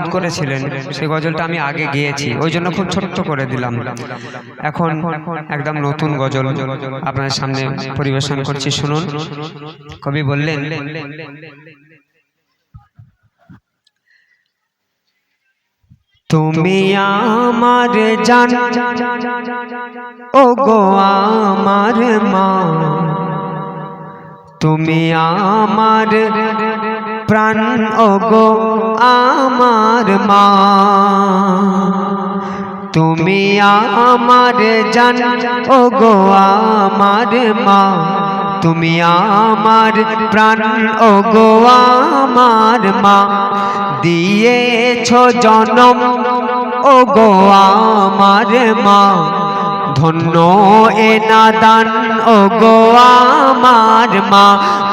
অনুরোধ করেছিলেন। সেই গজলটা আমি আগে গিয়েছি। ওই জন্য খুব ছোট্ট করে দিলাম। এখন একদম নতুন গজল আপনার সামনে পরিবেশন করছি। শুনুন। কবি বললেন, তুমি আমার জান ও গো আমার মা। তুমি আমার প্রাণ ও গো আমার মা। তুমি আমার জান ও গো আমার মা। তুমি আমার প্রাণ ও গো আমার মা। দিয়েছ জনম ও গো আমার মা। ধন্য এ নাদান ও গো আমার মা।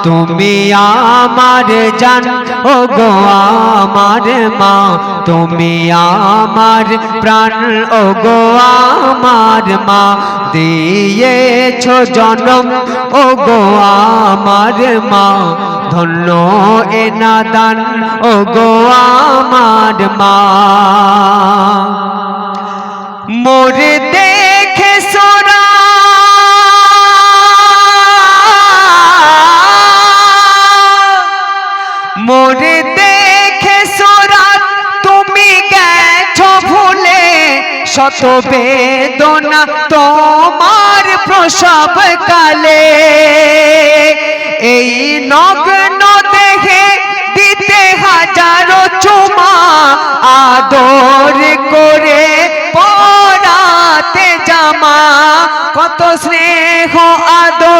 তুমি আমার জান ও গো আমার মা। তুমি আমার প্রাণ ও গো আমার মা। দিয়েছ জনম ও গো আমার মা। ধন্য এ নাদান ও গো আমার মা। মোরে দেখে শত বেদনা তোমার প্রসব কালে এই নগ্ন দেহে দিতে হাজারো চুমা আদর করে পড়াতে জামা। কত স্নেহ আদর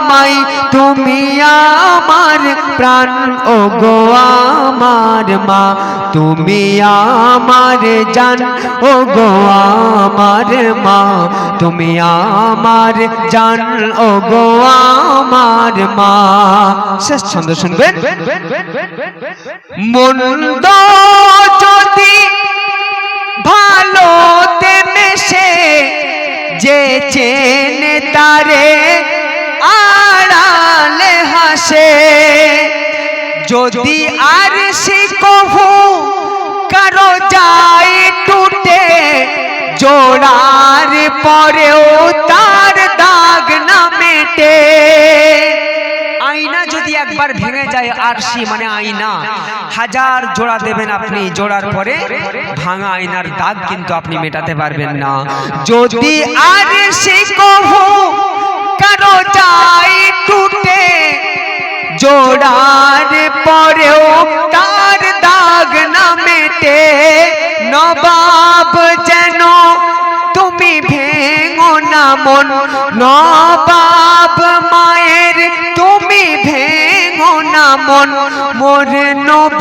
আমায়, তুমি আমার প্রাণ ও গো আমার মা। তুমি আমার জান ও গো আমার মা। তুমি আমার জান ও গো আমার মা। শেষ ছন্দ শুনবেন? মন্দ যদি ভালোতে যদি আর সে কহু, কারও যায় টুটে, জোড়ার পরেও তার দাগ না মেটে। আয়না যদি একবার ভেঙে যায় আরশি মানে আয়না, হাজার জোড়া দেবেন আপনি, জোড়ার পরে ভাঙা আয়নার দাগ কিন্তু আপনি মেটাতে পারবেন না। যদি আর সে কহু, কারও যায় টুটে, জোড়ার পরেও তার দাগ না মেটে, নবাব যেন তুমি ভেঙো না মন, নবাব মায়ের তুমি ভেঙো না মন, মোর নবী